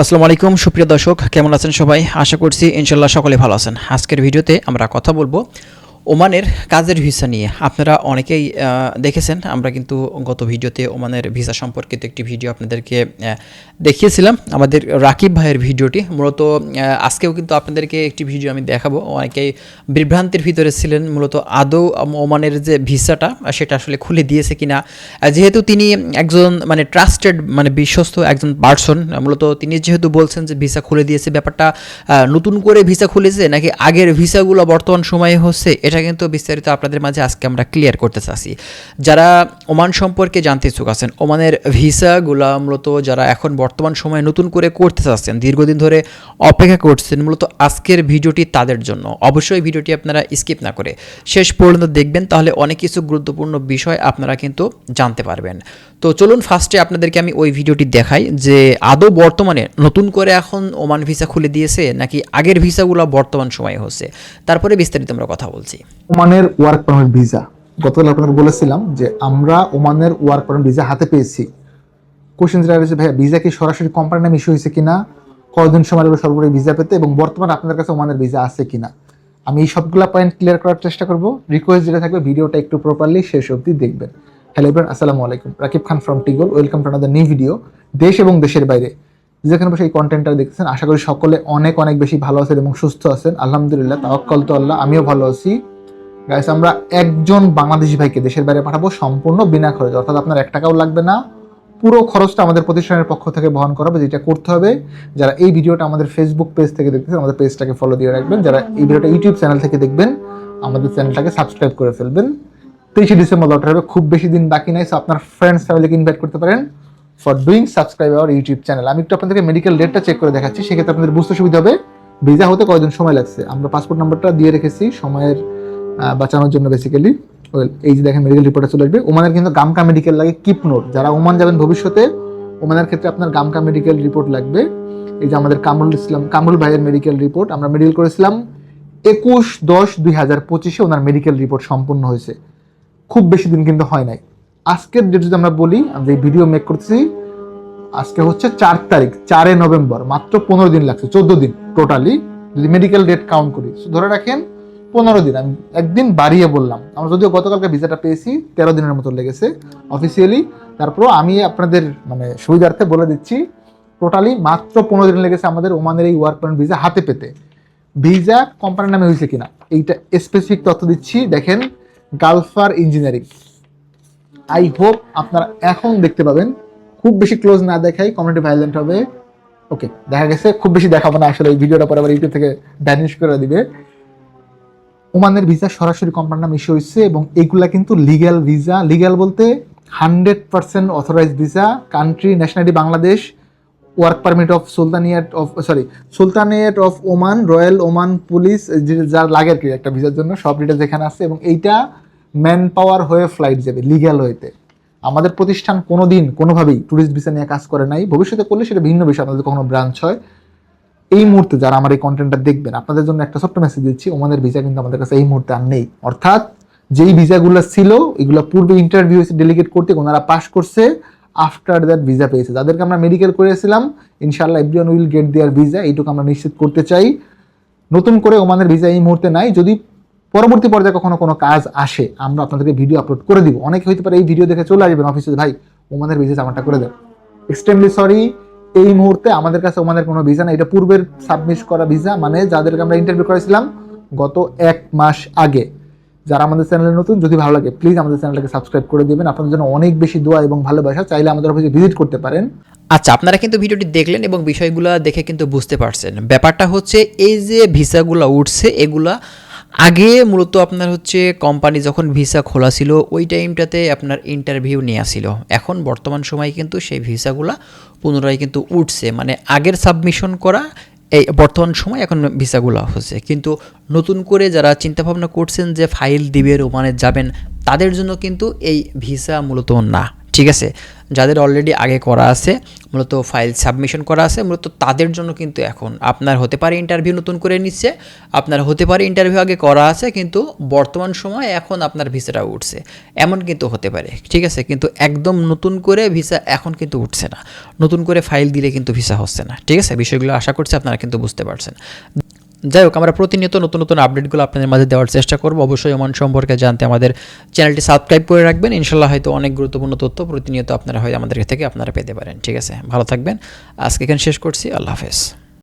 আসসালামু আলাইকুম, সুপ্রিয় দর্শক, কেমন আছেন সবাই? আশা করছি ইনশাল্লাহ সকলে ভালো আছেন। আজকের ভিডিওতে আমরা কথা বলব ওমানের কাজের ভিসা নিয়ে। আপনারা অনেকেই দেখেছেন, আমরা কিন্তু গত ভিডিওতে ওমানের ভিসা সম্পর্কিত একটি ভিডিও আপনাদেরকে দেখিয়েছিলাম। আমাদের রাকিব ভাইয়ের ভিডিওটি। মূলত আজকেও কিন্তু আপনাদেরকে একটি ভিডিও আমি দেখাবো। অনেকেই বিভ্রান্তির ভিতরে ছিলেন, মূলত আদৌ ওমানের যে ভিসাটা, সেটা আসলে খুলে দিয়েছে কিনা। যেহেতু তিনি একজন মানে ট্রাস্টেড মানে বিশ্বস্ত একজন পার্সন মূলত তিনি যেহেতু বলছেন যে ভিসা খুলে দিয়েছে, ব্যাপারটা নতুন করে ভিসা খুলেছে, নাকি আগের ভিসাগুলো বর্তমান সময়ে হচ্ছে এটা কিন্তু বিস্তারিত আপনাদের মাঝে আজকে আমরা ক্লিয়ার করতে চাচ্ছি। যারা ওমান সম্পর্কে জানতে ইচ্ছুক আছেন, ওমানের ভিসাগুলো মূলত যারা এখন বর্তমান সময়ে নতুন করে করতে চাচ্ছেন, দীর্ঘদিন ধরে অপেক্ষা করছেন, মূলত আজকের ভিডিওটি তাদের জন্য। অবশ্যই ভিডিওটি আপনারা স্কিপ না করে শেষ পর্যন্ত দেখবেন, তাহলে অনেক কিছু গুরুত্বপূর্ণ বিষয় আপনারা কিন্তু জানতে পারবেন। তো চলুন ফার্স্টে আপনাদেরকে আমি ওই ভিডিওটি দেখাই যে আদৌ বর্তমানে নতুন করে এখন ওমান ভিসা খুলে দিয়েছে নাকি আগের ভিসাগুলো বর্তমান সময়ে হচ্ছে। তারপরে বিস্তারিত আমরা কথা বলছি। ওমানের ওয়ার্ক পারমিট ভিসা গতকাল আপনাকে বলেছিলাম যে আমরা ওমানের ওয়ার্ক পারমিট ভিসা হাতে পেয়েছি। কোশ্চেন যেটা রয়েছে, ভাইয়া ভিসা কি সরাসরি কোম্পানির নামে ইস্যু হয়েছে কিনা কয়দিন সময় লাগবে সর্বোপরি ভিসা পেতে, এবং বর্তমানে আপনাদের কাছে ওমানের ভিসা আছে কিনা? আমি এই সবগুলা পয়েন্ট ক্লিয়ার করার চেষ্টা করব। রিকোয়েস্ট যেটা থাকবে, ভিডিওটা একটু প্রপারলি শেষ অবধি দেখবেন। হ্যালো এভরিওয়ান আসসালামু আলাইকুম। Rakib Khan from টিগল welcome to another new video দেশ এবং দেশের বাইরে। যেখানে বসে এই কন্টেন্টটা দেখতেছেন, আশা করি সকলে অনেক অনেক বেশি ভালো আছেন এবং সুস্থ আছেন। আলহামদুলিল্লাহ, তাওয়াক্কাল তো আল্লাহ, আমিও ভালো আছি। গাইস আমরা একজন বাংলাদেশি ভাইকে দেশের বাইরে পাঠাবো সম্পূর্ণ বিনা খরচে। অর্থাৎ আপনার এক টাকাও লাগবে না। পুরো খরচটা আমাদের প্রতিষ্ঠানের পক্ষ থেকে বহন করা হবে, যেটা করতে হবে। যারা এই ভিডিওটা আমাদের ফেসবুক পেজ থেকে দেখতেছেন, আমাদের পেজটাকে ফলো দিয়ে রাখবেন। যারা এই ভিডিওটা ইউটিউব চ্যানেল থেকে দেখবেন, আমাদের চ্যানেলটাকে সাবস্ক্রাইব করে ফেলবেন। তেইশে ডিসেম্বর লটার হবে, খুব বেশি দিন বাকি নাই সো আপনার ফ্রেন্ডস ফ্যামিলিকে ইনভাইট করতে পারেন for doing subscribe our YouTube channel আমি একটু আপনাদেরকে মেডিকেল ডেটটা চেক করে দেখাচ্ছি, সেক্ষেত্রে আপনাদের বুঝতে সুবিধা হবে। ভিসা হতে কয়দিন সময় লাগছে? আমরা পাসপোর্ট নাম্বারটা দিয়ে রেখেছি, সময়ের বাঁচানোর জন্য বেসিক্যালি ওয়েল এই যে দেখেন মেডিকেল রিপোর্টে চলে আসবে। ওমানের কিন্তু গামকা মেডিকেল লাগে কিপনোর যারা ওমান যাবেন ভবিষ্যতে, ওমানের ক্ষেত্রে আপনার গামকা মেডিকেল রিপোর্ট লাগবে। এই যে আমাদের কামরুল ইসলাম কামরুল ভাইয়ের মেডিকেল রিপোর্ট আমরা মেডিকেল করেছিলাম একুশ দশ দুই হাজার পঁচিশে ওনার মেডিকেল রিপোর্ট সম্পূর্ণ হয়েছে। খুব বেশি দিন কিন্তু হয় নাই। আজকের ডেট যদি আমরা বলি আমরা এই ভিডিও মেক করছি আজকে হচ্ছে চার তারিখ, চারে নভেম্বর, মাত্র পনেরো দিন লাগছে, চোদ্দ দিন টোটালি যদি মেডিকেল ডেট কাউন্ট করি। ধরে রাখেন পনেরো দিন, আমি একদিন বাড়িয়ে বললাম। আমরা যদিও গতকালকে ভিসাটা পেয়েছি, তেরো দিনের মতো লেগেছে অফিসিয়ালি তারপরও আমি আপনাদের মানে সুবিধার্থে বলে দিচ্ছি টোটালি মাত্র পনেরো দিন লেগেছে আমাদের ওমানের এই ওয়ার্ক পারমিট ভিসা হাতে পেতে। ভিসা কোম্পানির নামে হয়েছে কিনা, এইটা স্পেসিফিক তথ্য দিচ্ছি। দেখেন গালফার ইঞ্জিনিয়ারিং আই হোপ আপনারা এখন দেখতে পাবেন। খুব বেশি ক্লোজ না দেখাই কমিউনিটি ভাইলেন্ট হবে। ওকে দেখা গেছে, খুব বেশি দেখাবো না, আসলে এই ভিডিওটা পরে আবার ইউটিউব থেকে ভ্যানিশ করে দিবে। ওমানের ভিসা সরাসরি কোম্পানির নাম ইস্যু হয়েছে এবং এগুলা কিন্তু লিগ্যাল ভিসা লিগ্যাল বলতে hundred percent authorize visa country nationality Bangladesh work permit of sultanate of sorry sultanate of Oman, royal Oman police যা লাগে আর কি একটা ভিসার জন্য, সব ডিটেলস এখানে আছে এবং এইটা ম্যান পাওয়ার হয়ে ফ্লাইট যাবে লিগ্যাল হইতে আমাদের প্রতিষ্ঠান কোনো দিন কোনোভাবেই ট্যুরিস্ট ভিসা নিয়ে কাজ করে নাই। ভবিষ্যতে করলে সেটা ভিন্ন বিষয় আপনাদের কখনো ব্রাঞ্চ হয়। এই মুহূর্তে যারা আমার এই কন্টেন্টটা দেখবেন, আপনাদের জন্য একটা ছোট্ট মেসেজ দিচ্ছি, ওমানের ভিসা কিন্তু আমাদের কাছে এই মুহূর্তে আর নেই। অর্থাৎ যেই ভিসাগুলো ছিল, এগুলো পূর্বে ইন্টারভিউ ডেলিগেট করতে ওনারা পাস করছে আফটার দ্যাট ভিসা পেয়েছে। যাদেরকে আমরা মেডিকেল করেছিলাম ইনশাল্লাহ everyone will get their visa এইটুকু আমরা নিশ্চিত করতে চাই। নতুন করে ওমানের ভিসা এই মুহূর্তে নাই, যদি পরবর্তী পর্যায়ে কখনো কোনো কাজ আসে, আমরা আপনাদেরকে ভিডিও আপলোড করে দিব। অনেকে হইতে পারে এই ভিডিও দেখে চলে আসবেন অফিসে ভাই, ওমানের ভিসা আমারটা করে দেন। এক্সট্রিমলি সরি এই মুহূর্তে আমাদের কাছে ওমানের কোনো ভিসা না এটা পূর্বের সাবমিট করা ভিসা মানে যাদেরকে আমরা ইন্টারভিউ করেছিলাম গত এক মাস আগে। যারা আমাদের চ্যানেলে নতুন, যদি ভালো লাগে প্লিজ আমাদের চ্যানেলটাকে সাবস্ক্রাইব করে দিবেন। আপনাদের জন্য অনেক বেশি দোয়া এবং ভালোবাসা। চাইলে আমাদের অফিসে ভিজিট করতে পারেন। আচ্ছা আপনারা কিন্তু ভিডিওটি দেখলেন এবং বিষয়গুলো দেখে কিন্তু বুঝতে পারছেন। ব্যাপারটা হচ্ছে, এই যে ভিসাগুলো উঠছে, এগুলা আগে মূলত আপনার হচ্ছে কোম্পানি যখন ভিসা খোলা ছিল, ওই টাইমটাতে আপনার ইন্টারভিউ নেওয়া ছিল। এখন বর্তমান সময়ে কিন্তু সেই ভিসাগুলা পুনরায় কিন্তু উঠছে। মানে আগের সাবমিশন করা, এই বর্তমান সময় এখন ভিসাগুলো হচ্ছে। কিন্তু নতুন করে যারা চিন্তাভাবনা করছেন যে ফাইল দিবে রোমানে যাবেন, তাদের জন্য কিন্তু এই ভিসা মূলত না। ঠিক আছে? যাদের অলরেডি আগে করা আছে, মূলত ফাইল সাবমিশন করা আছে, মূলত তাদের জন্য কিন্তু এখন আপনার হতে পারে ইন্টারভিউ নতুন করে নিচ্ছে, আপনার হতে পারে ইন্টারভিউ আগে করা আছে, কিন্তু বর্তমান সময় এখন আপনার ভিসাটা উঠছে। এমন কিন্তু হতে পারে, ঠিক আছে? কিন্তু একদম নতুন করে ভিসা এখন কিন্তু উঠছে না। নতুন করে ফাইল দিলে কিন্তু ভিসা হচ্ছে না, ঠিক আছে? বিষয়গুলো আশা করছি আপনারা কিন্তু বুঝতে পারছেন। যাই হোক আমরা প্রতিনিয়ত নতুন নতুন আপডেটগুলো আপনাদের মাঝে দেওয়ার চেষ্টা করব। অবশ্যই ওমান সম্পর্কে জানতে আমাদের চ্যানেলটি সাবস্ক্রাইব করে রাখবেন। ইনশাল্লাহ হয়তো অনেক গুরুত্বপূর্ণ তথ্য প্রতিনিয়ত আপনারা হয় আমাদের থেকে আপনারা পেতে পারেন। ঠিক আছে, ভালো থাকবেন। আজকে এখানে শেষ করছি। আল্লাহ হাফেজ।